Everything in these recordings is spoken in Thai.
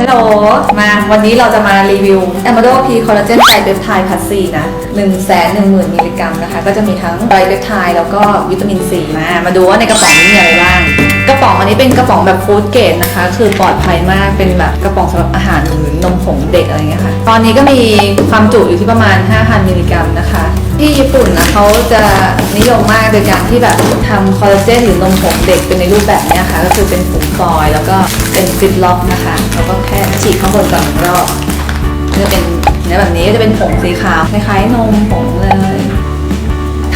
ฮัลโหล มาวันนี้เราจะมารีวิว a m a d o P Collagen ไตรเปปไทด์พัสซีนะ1 1 0 0 0 0มิลลิกรัมนะคะ ก็จะมีทั้งไตรเปปไทด์แล้วก็วิตามินซีมา มาดูว่าในกระป๋องนี้มีอะไรบ้าง กระป๋องอันนี้เป็นกระป๋องแบบฟู้ดเกรดนะคะ คือปลอดภัยมาก เป็นแบบกระป๋องสำหรับอาหารหรือนมผงเด็กอะไรเงี้ยค่ะ ตอนนี้ก็มีความจุอยู่ที่ประมาณ 5,000มิลลิกรัมนะคะ ที่ญี่ปุ่นนะเขาจะนิยมมากโดยการที่แบบทำคอลลาเจนหรือนมผงเด็กเป็นในรูปแบบนี้ค่ะ ก็คือเป็นผงฟอยล์แล้วก็เป็นซิปล็อกนะคะ แล้วก็แค่ฉีดข้างบนก่อนหนึ่งรอบจะเป็นเนื้อแบบนี้ก็จะเป็นผงสีขาวคล้ายๆนมผงเลย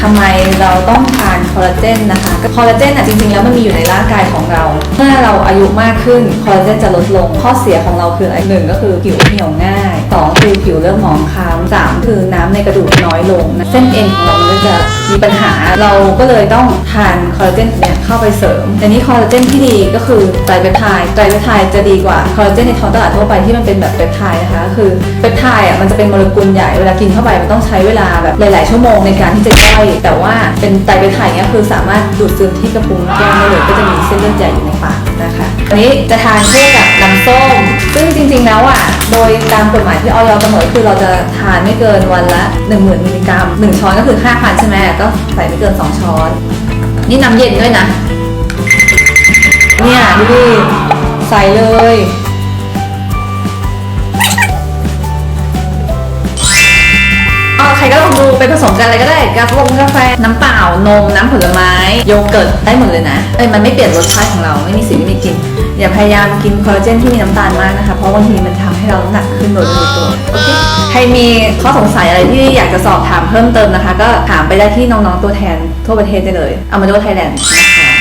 ทำไมเราต้องทานคอลลาเจนนะคะคอลลาเจนอะจริงๆแล้วมันมีอยู่ในร่างกายของเรา เมื่อเราอายุมากขึ้นคอลลาเจนจะลดลงข้อเสียของเราคืออะไรหนึ่งก็คือผิวเหี่ยวง่าย สองคือผิวเริ่มหมองคล้ำสามคือน้ำในกระดูกน้อยลงนะเส้นเอ็นของเราก็จะมีปัญหาเราก็เลยต้องทานคอลลาเจนเนี่ยเข้าไปเสริมแต่นี้คอลลาเจนที่ดีก็คือไตรเปปไทด์ไตรเปปไทด์จะดีกว่าคอลลาเจนในท้องตลาดทั่วไปที่มันเป็นแบบเปปไทด์นะคะคือเปปไทด์อะมันจะเป็นโมเลกุลใหญ่เวลากินเข้าไปมันต้องใช้เวลาแบบหลาย ๆ ชั่วโมงในการที่จะย่อยแต่ว่าเป็นไตรเปปไทด์เนี่ยคือสามารถดูดซึมที่กระพุ้งแก้มได้เลยก็จะมีเส้นเลือดใหญ่อยู่ในปากนะคะอันนี้จะทานคู่กับน้ำส้ม ซึ่งจริงๆแล้วอะ โดยตามกฎหมายที่ออยกำหนดคือเราจะทานไม่เกินวันละ 10,000มิลลิกรัมหนึ่งช้อนก็คือ 5,000 ใช่ไหมก็ใส่ไม่เกิน 2 ช้อน นี่น้ำเย็นด้วยนะ เนี่ยดูดิใส่เลย รก็ลองดูไปผสมกันอะไรก็ได้กาแฟกาแฟน้ำเปล่านมน้ำผลไม้โยเกิร์ตได้หมดเลยนะเอ้ยมันไม่เปลี่ยนรสชาติของเราไม่มีสีไม่มีกลิ่นอย่าพยายามกินคอลลาเจนที่มีน้ำตาลมากนะคะเพราะบางทีมันทำให้เราน้ำหนักขึ้นโดยไม่รู้ตัวโอเคใครมีข้อสงสัยอะไรที่อยากจะสอบถามเพิ่มเติมนะคะ ก็ถามไปได้ที่น้องๆตัวแทนทั่วประเทศได้เลยเอามาดูไทยแลนด์นะคะ